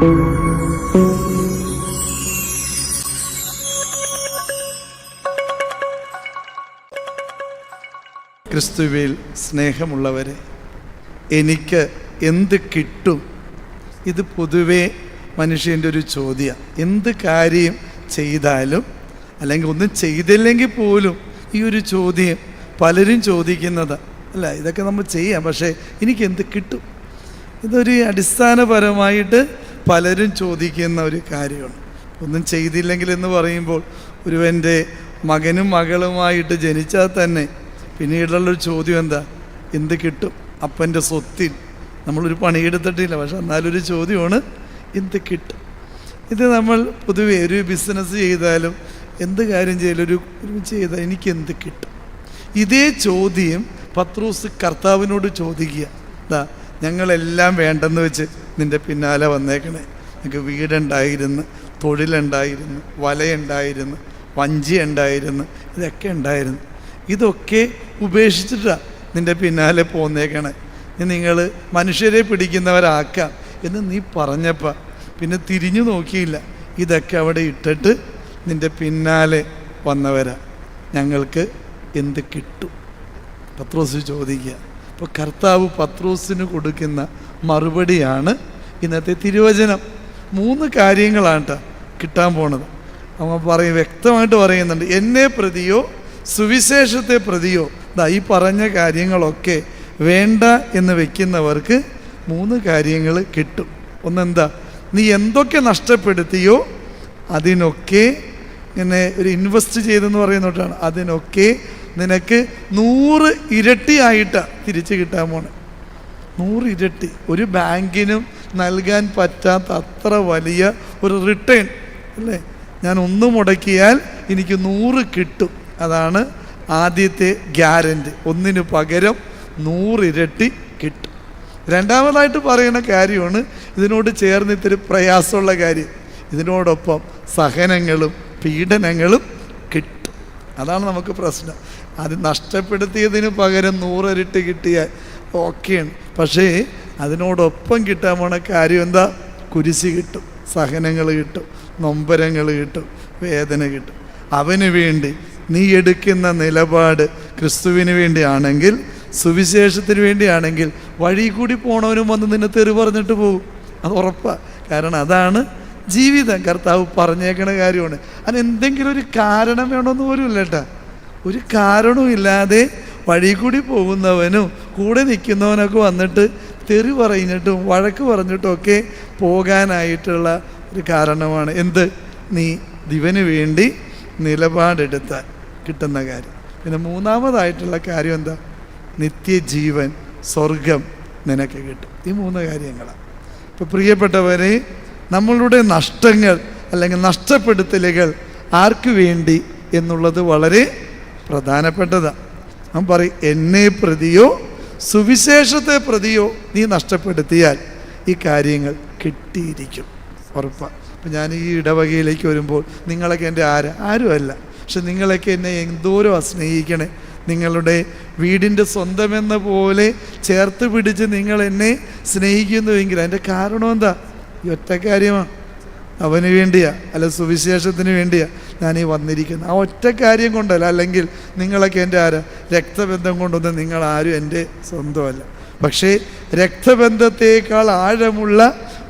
ക്രിസ്തുവിൽ സ്നേഹമുള്ളവരെ എനിക്ക് എന്ത് കിട്ടും? ഇത് പൊതുവേ മനുഷ്യന്റെ ഒരു ചോദ്യം. എന്ത് കാര്യം ചെയ്താലും അല്ലെങ്കിൽ ഒന്നും ചെയ്തില്ലെങ്കിൽ പോലും ഈ ഒരു ചോദ്യം പലരും ചോദിക്കുന്നത്. അല്ല ഇതൊക്കെ നമ്മൾ ചെയ്യാം പക്ഷേ എനിക്ക് എന്ത് കിട്ടും? ഇതൊരു അടിസ്ഥാനപരമായിട്ട് പലരും ചോദിക്കുന്ന ഒരു കാര്യമാണ്. ഒന്നും ചെയ്തില്ലെങ്കിൽ എന്ന് പറയുമ്പോൾ ഒരുവന്റെ മകനും മകളുമായിട്ട് ജനിച്ചാൽ തന്നെ പിന്നീടുള്ളൊരു ചോദ്യം എന്താ? എന്ത് കിട്ടും? അപ്പന്റെ സ്വത്തിൽ നമ്മളൊരു പണിയെടുത്തിട്ടില്ല. പക്ഷെ എന്നാലൊരു ചോദ്യമാണ് എന്ത് കിട്ടും? ഇത് നമ്മൾ പൊതുവെ ഒരു ബിസിനസ് ചെയ്താലും എന്ത് കാര്യം ചെയ്താലും ഒരു ചെയ്താൽ എനിക്ക് എന്ത് കിട്ടും? ഇതേ ചോദ്യം പത്രൂസ് കർത്താവിനോട് ചോദിക്കുക. എന്താ ഞങ്ങളെല്ലാം വേണ്ടെന്ന് വെച്ച് നിന്റെ പിന്നാലെ വന്നേക്കണേ. നിനക്ക് വീടുണ്ടായിരുന്നു തൊഴിലുണ്ടായിരുന്നു വലയുണ്ടായിരുന്നു വഞ്ചി ഉണ്ടായിരുന്നു ഇതൊക്കെ ഉണ്ടായിരുന്നു. ഇതൊക്കെ ഉപേക്ഷിച്ചിട്ടാണ് നിന്റെ പിന്നാലെ പോന്നേക്കണേ. നിങ്ങൾ മനുഷ്യരെ പിടിക്കുന്നവരാക്കാം എന്ന് നീ പറഞ്ഞപ്പോൾ പിന്നെ തിരിഞ്ഞു നോക്കിയില്ല. ഇതൊക്കെ അവിടെ ഇട്ടിട്ട് നിന്റെ പിന്നാലെ വന്നവരാ. ഞങ്ങൾക്ക് എന്ത് കിട്ടും? പത്രോസ് ചോദിക്കുക. അപ്പോൾ കർത്താവ് പത്രോസിന് കൊടുക്കുന്ന മറുപടിയാണ് ഇന്നത്തെ തിരുവചനം. മൂന്ന് കാര്യങ്ങളാണ് കേട്ടോ കിട്ടാൻ പോണത്. അവൻ പറയും വ്യക്തമായിട്ട് പറയുന്നുണ്ട്. എന്നെ പ്രതിയോ സുവിശേഷത്തെ പ്രതിയോ ദാ ഈ പറഞ്ഞ കാര്യങ്ങളൊക്കെ വേണ്ട എന്ന് വെക്കുന്നവർക്ക് മൂന്ന് കാര്യങ്ങൾ കിട്ടും. ഒന്നെന്താ? നീ എന്തൊക്കെ നഷ്ടപ്പെടുത്തിയോ അതിനൊക്കെ ഇങ്ങനെ ഒരു ഇൻവെസ്റ്റ് ചെയ്തെന്ന് പറയുന്നോട്ടാണ് അതിനൊക്കെ നിനക്ക് നൂറ് ഇരട്ടിയായിട്ടാണ് തിരിച്ചു കിട്ടാൻ പോണേ. നൂറ് ഇരട്ടി. ഒരു ബാങ്കിനും നൽകാൻ പറ്റാത്ത അത്ര വലിയ ഒരു റിട്ടേൺ അല്ലേ? ഞാൻ ഒന്ന് മുടക്കിയാൽ എനിക്ക് നൂറ് കിട്ടും. അതാണ് ആദ്യത്തെ ഗ്യാരന്റ് ഒന്നിന് പകരം നൂറ് ഇരട്ടി കിട്ടും. രണ്ടാമതായിട്ട് പറയുന്ന കാര്യമാണ് ഇതിനോട് ചേർന്ന് ഇത്തിരി പ്രയാസമുള്ള കാര്യം. ഇതിനോടൊപ്പം സഹനങ്ങളും പീഡനങ്ങളും അതാണ് നമുക്ക് പ്രശ്നം. അത് നഷ്ടപ്പെടുത്തിയതിന് പകരം നൂറരിട്ട് കിട്ടിയ ഓക്കെയാണ്. പക്ഷേ അതിനോടൊപ്പം കിട്ടാൻ പോണ കാര്യം എന്താ? കുരിശി കിട്ടും സഹനങ്ങൾ കിട്ടും നൊമ്പരങ്ങൾ കിട്ടും വേദന കിട്ടും. അവന് വേണ്ടി നീ എടുക്കുന്ന നിലപാട് ക്രിസ്തുവിന് വേണ്ടിയാണെങ്കിൽ സുവിശേഷത്തിന് വേണ്ടിയാണെങ്കിൽ വഴി കൂടി പോണവനും വന്ന് നിന്നെ തെറി പറഞ്ഞിട്ട് പോകും. അത് ഉറപ്പാണ് കാരണം അതാണ് ജീവിതം. കർത്താവ് പറഞ്ഞേക്കണ കാര്യമാണ്. അതിന് എന്തെങ്കിലും ഒരു കാരണം വേണമെന്ന് പോലും ഇല്ല ഒരു കാരണവും ഇല്ലാതെ വഴി കൂടി പോകുന്നവനും കൂടെ നിൽക്കുന്നവനൊക്കെ വന്നിട്ട് തെറി പറഞ്ഞിട്ടും വഴക്ക് പറഞ്ഞിട്ടും ഒക്കെ പോകാനായിട്ടുള്ള ഒരു കാരണമാണ്. എന്ത്? നീ ദിവന് വേണ്ടി നിലപാടെടുത്താൽ കിട്ടുന്ന കാര്യം. പിന്നെ മൂന്നാമതായിട്ടുള്ള കാര്യം എന്താ? നിത്യജീവൻ സ്വർഗം നിനക്ക് കിട്ടും. ഈ മൂന്ന് കാര്യങ്ങളാണ് ഇപ്പോൾ പ്രിയപ്പെട്ടവരെ നമ്മളുടെ നഷ്ടങ്ങൾ അല്ലെങ്കിൽ നഷ്ടപ്പെടുത്തലുകൾ ആർക്ക് വേണ്ടി എന്നുള്ളത് വളരെ പ്രധാനപ്പെട്ടതാണ് അവൻ പറയും എന്നെ പ്രതിയോ സുവിശേഷത്തെ പ്രതിയോ നീ നഷ്ടപ്പെടുത്തിയാൽ ഈ കാര്യങ്ങൾ കിട്ടിയിരിക്കും. ഉറപ്പാണ് അപ്പം ഞാൻ ഈ ഇടവകയിലേക്ക് വരുമ്പോൾ നിങ്ങളൊക്കെ എന്റെ ആര്? ആരുമല്ല. പക്ഷെ നിങ്ങളൊക്കെ എന്നെ എന്തോരം സ്നേഹിക്കണേ. നിങ്ങളുടെ വീടിന്റെ സ്വന്തമെന്ന പോലെ ചേർത്ത് പിടിച്ച് നിങ്ങൾ എന്നെ സ്നേഹിക്കുന്നുവെങ്കിൽ അതിന്റെ കാരണം എന്താ? ഈ ഒറ്റ കാര്യമാണ് അവന് വേണ്ടിയാ. അല്ല സുവിശേഷത്തിന് വേണ്ടിയാ ഞാൻ ഈ വന്നിരിക്കുന്നത് ആ ഒറ്റ കാര്യം കൊണ്ടല്ല അല്ലെങ്കിൽ നിങ്ങളൊക്കെ എന്റെ ആരാ? രക്തബന്ധം കൊണ്ടൊന്നും നിങ്ങൾ ആരും എന്റെ സ്വന്തമല്ല. പക്ഷേ രക്തബന്ധത്തേക്കാൾ ആഴമുള്ള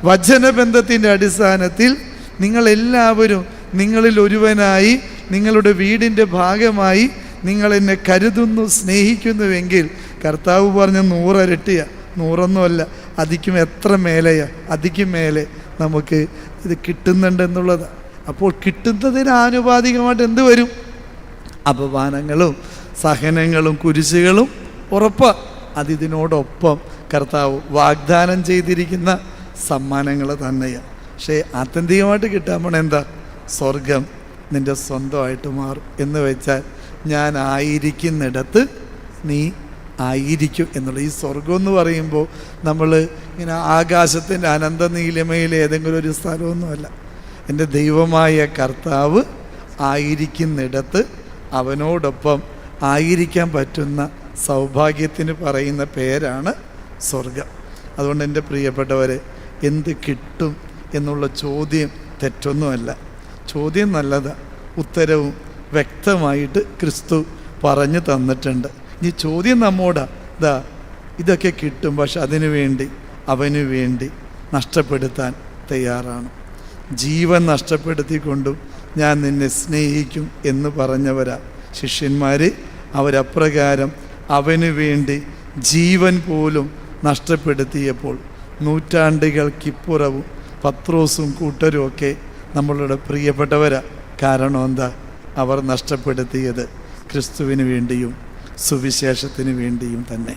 വചനബന്ധത്തിന്റെ അടിസ്ഥാനത്തിൽ നിങ്ങളെല്ലാവരും നിങ്ങളിൽ ഒരുവനായി നിങ്ങളുടെ വീടിന്റെ ഭാഗമായി നിങ്ങൾ എന്നെ കരുതുന്നു സ്നേഹിക്കുന്നുവെങ്കിൽ കർത്താവ് പറഞ്ഞ നൂറരട്ടിയാണ് നൂറൊന്നുമല്ല അതിക്കും എത്ര മേലെയാ അതിക്കും മേലെ നമുക്ക് ഇത് കിട്ടുന്നുണ്ട് എന്നുള്ളത്. അപ്പോൾ കിട്ടുന്നതിന് ആനുപാതികമായിട്ട് എന്ത് വരും? അപമാനങ്ങളും സഹനങ്ങളും കുരിശുകളും ഉറപ്പ്. അതിതിനോടൊപ്പം കർത്താവ് വാഗ്ദാനം ചെയ്തിരിക്കുന്ന സമ്മാനങ്ങൾ തന്നെയാണ് പക്ഷേ ആത്യന്തികമായിട്ട് കിട്ടാൻ പോണ എന്താ? സ്വർഗം നിന്റെ സ്വന്തമായിട്ട് മാറും. എന്ന് വെച്ചാൽ ഞാൻ ആയിരിക്കുന്നിടത്ത് നീ ആയിരിക്കും എന്നുള്ള ഈ സ്വർഗം എന്ന് പറയുമ്പോൾ നമ്മൾ ഇങ്ങനെ ആകാശത്തിന്റെ അനന്ത നീലിമയിൽ ഏതെങ്കിലും ഒരു സ്ഥലമൊന്നുമല്ല. എന്റെ ദൈവമായ കർത്താവ് ആയിരിക്കുന്നിടത്ത് അവനോടൊപ്പം ആയിരിക്കാൻ പറ്റുന്ന സൗഭാഗ്യത്തിന് പറയുന്ന പേരാണ് സ്വർഗം അതുകൊണ്ട് എന്റെ പ്രിയപ്പെട്ടവരെ എന്ത് കിട്ടും എന്നുള്ള ചോദ്യം തെറ്റൊന്നുമല്ല. ചോദ്യം നല്ലതാണ് ഉത്തരവും വ്യക്തമായിട്ട് ക്രിസ്തു പറഞ്ഞു തന്നിട്ടുണ്ട്. ഈ ചോദ്യം നമ്മോട് ഇതാ ഇതൊക്കെ കിട്ടും പക്ഷെ അതിനു വേണ്ടി അവന് വേണ്ടി നഷ്ടപ്പെടുത്താൻ തയ്യാറാണ്. ജീവൻ നഷ്ടപ്പെടുത്തിക്കൊണ്ടും ഞാൻ നിന്നെ സ്നേഹിക്കും എന്ന് പറഞ്ഞവരാ ശിഷ്യന്മാർ അവരപ്രകാരം അവന് വേണ്ടി ജീവൻ പോലും നഷ്ടപ്പെടുത്തിയപ്പോൾ നൂറ്റാണ്ടുകൾക്കിപ്പുറവും പത്രോസും കൂട്ടരും ഒക്കെ നമ്മളുടെ പ്രിയപ്പെട്ടവരാ. കാരണം എന്താ? അവർ നഷ്ടപ്പെടുത്തിയത് ക്രിസ്തുവിന് വേണ്ടിയും സുവിശേഷത്തിന് വേണ്ടിയും തന്നെ.